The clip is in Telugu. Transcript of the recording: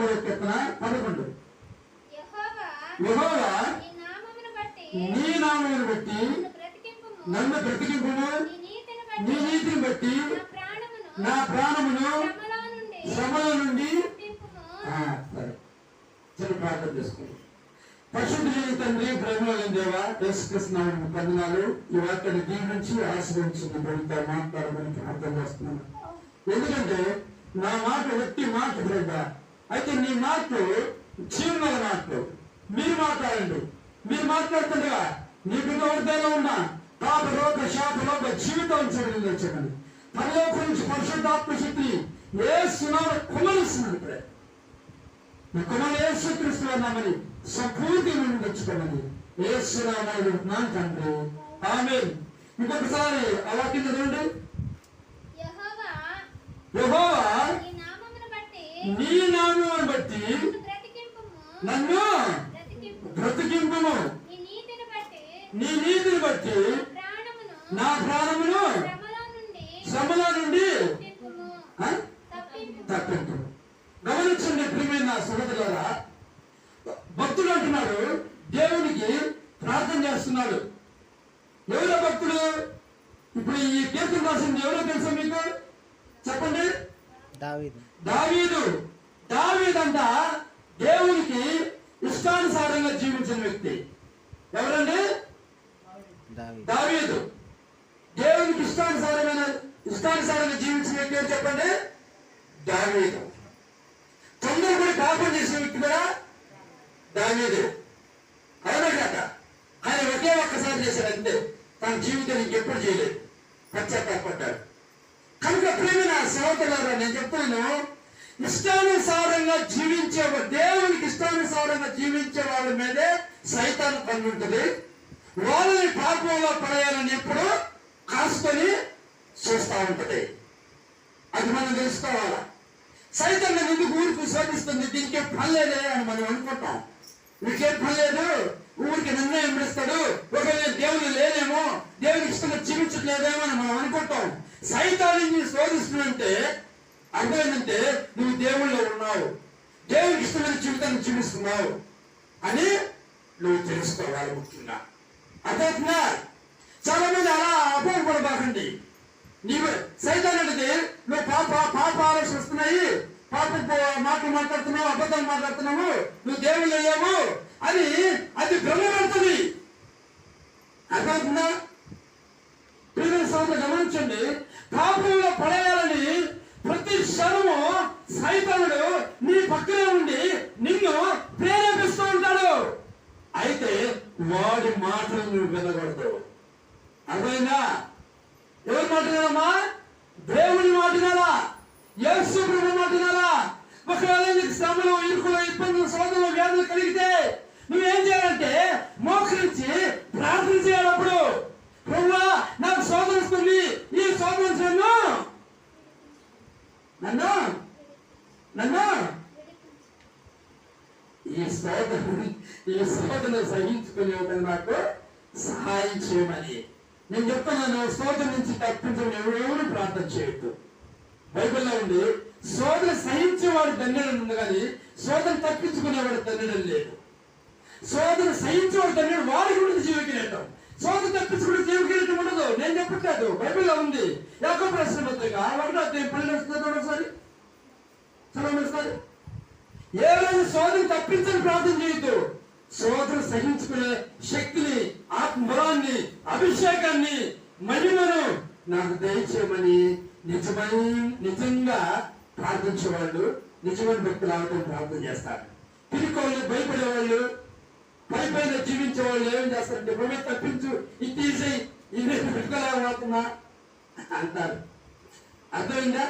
మూడో కీర్తన పదకొండు. యెహోవా నీ నామమును బట్టి నీ నామమును బట్టి నన్ను బ్రతికింపును నీ నీతిని బట్టి నా ప్రాణమును శ్రమలో నుండి సరే. చిన్న ప్రార్థన చేసుకోండి పరిశుద్ధులైన తండ్రి ప్రేమలో దేవా యేసుకృష్ణ వందనాలు. ఈ వాక్యాన్ని దీవించి ఆశ్రయించింది బడితో మాట్లాడమని ప్రార్థన చేస్తున్నాను. ఎందుకంటే నా మాట వ్యక్తి మాట బిడ్డ అయితే నీ మాటలు జీవనాల మాటలు మీరు మాట్లాడండి. మీరు మాట్లాడుతుండగా నీ బిడ్డ హృదయంలో ఉన్న పాప రోగ శాప లోక జీవితం చూడండి చెప్పండి. పరలోకం నుంచి పరిశుద్ధాత్మ శక్తి ఏ సునాలు కుమరిస్తున్నాడు ఇప్పుడే. కుమారు యేసుక్రీస్తు అన్నామని సంపూర్తి నుండి తెచ్చుకోమని యేసునామాలు నాన్న తండ్రి. ఆమె ఇంకొకసారి ఆ వాక్యం చదవండి. యెహోవా యెహోవా నీ నామమును బట్టి నీ నామమును బట్టి నన్ను బ్రతికింపుము. నన్ను బ్రతికింపు బ్రతికింపుము. నీ నీతిని బట్టి నీ నా ప్రాణమును నా శ్రమలో నుండి? తప్పింపు గమనించండి ప్రియమైన సహోదరులారా. భక్తుడు అంటున్నాడు దేవునికి ప్రార్థన చేస్తున్నాడు. ఎవరో భక్తుడు? ఇప్పుడు ఈ కీర్తన రాసింది ఎవరో తెలుసా మీకు? దావీదు. దావీదు దావీదంట దేవునికి ఇష్టానుసారంగా జీవించిన వ్యక్తి. ఎవరండి? దావీదు. దేవునికి ఇష్టానుసారమైన ఇష్టానుసారంగా జీవించిన వ్యక్తి ఎవరు చెప్పండి? దావీదు. తొందర కూడా పాపం చేసిన వ్యక్తి కూడా దావీదు. అవునా కాక? ఆయన ఒకే ఒక్కసారి చేశాడు అంతే తన జీవితం ఇంకెప్పుడు చేయలేదు. పశ్చాత్తాపడ్డాడు. కనుక ప్రేమ సహోదరులారా నేను చెప్తున్నాను ఇష్టానుసారంగా జీవించే దేవునికి ఇష్టానుసారంగా జీవించే వాళ్ళ మీదే సైతాన్ని పని ఉంటుంది వాళ్ళని పాపంలో పడేయాలని ఎప్పుడు కాసుకొని చూస్తూ ఉంటది. అది మనం తెలుసుకోవాలా? సైతం ఎందుకు ఊరికి శోధిస్తుంది? దీనికే పని లేదే అని మనం అనుకుంటాం. వీడికేం పని లేదు? ఊరికి నిర్ణయం ఇస్తాడు ఒకవేళ దేవుడు లేదేమో దేవుడికి ఇష్టంగా జీవించట్లేదేమో అని మనం అనుకుంటాం. సైతాన్ని శోధిస్తుందంటే అర్థం ఏంటంటే నువ్వు దేవుళ్ళు ఉన్నావు. దేవుడికి ఇష్టమైన జీవితాన్ని జీవిస్తున్నావు. అని నువ్వు తెలుసుకోవాలి ముఖ్యంగా. అర్థవుతుందా చాలా మంది అలా అపోహపడబాకండి. నీవు సైతాన్ అంటే నువ్వు పాప పాప ఆలోచన వస్తున్నాయి. పాప మాటలు మాట్లాడుతున్నావు అబద్ధాలు మాట్లాడుతున్నావు. నువ్వు దేవుళ్ళు అయ్యావు అని అది భ్రమపడుతుంది. అర్థమవుతుందా ప్రియమైన సోదరు గమనించండి పాపంలో పడేయాలని ప్రతి క్షణము సైతనుడు నీ పక్కనే ఉండి నిన్ను ప్రేరేపిస్తూ ఉంటాడు. అయితే వాడి మాటలు నువ్వు వినకూడదు. అర్థమైందా? ఎవరు మాట్లాడాలమ్మా దేవుని మాట్లాడాలా యేసు ప్రభు మాట్లాడాలా ఒకవేళ నీకు శ్రమలు ఇరుకులు ఇబ్బందులు సోదరులు వ్యాధులు కలిగితే నువ్వేం చేయాలి మోకరించి ప్రార్థన చేయాలి అప్పుడు ప్రభువా నాకు శోధన వస్తుంది ఈ శోధన నన్ను నన్ను నన్ను. ఈ శోధన ఈ శోధను సహించుకునే నాకు సహాయం చేయమని. నేను చెప్తున్నాను శోధన నుంచి తప్పించమని ఎవరెవరు ప్రార్థన చేయొద్దు. బైబిల్లో ఉంది శోధన సహించేవాడు దండడం ఉంది కానీ శోధన తప్పించుకునేవాడు దండడం లేదు. శోధన సహించేవాడు దండడం వారి గురించి జీవికిరేటం. శోధన తప్పించుకునే జీవికిరేటం ఉండదు. బైబిల్లో ఉంది. యాకో ప్రశ్న పత్రిక ఒకటో అధ్యాయం పన్నెండు వస్తుంది ఒకసారి. చదవండి ఒకసారి. ఏ రోజు శోధన తప్పించని ప్రార్థన చేయొద్దు. సోదరు సహించుకునే శక్తిని ఆత్మబలాన్ని అభిషేకాన్ని మహిమను నాకు దయచేయమని నిజమైన నిజంగా ప్రార్థించేవాళ్ళు నిజమైన భక్తులు అవడం ప్రార్థన చేస్తారు. పిరికోళ్ళు భయపడేవాళ్ళు పై పైన జీవించే వాళ్ళు ఏం చేస్తారంటే భూమి తప్పించు ఇది తీసేయి. ఇది పెట్టుకోలేకపోతున్నా అంటారు అర్థమైందా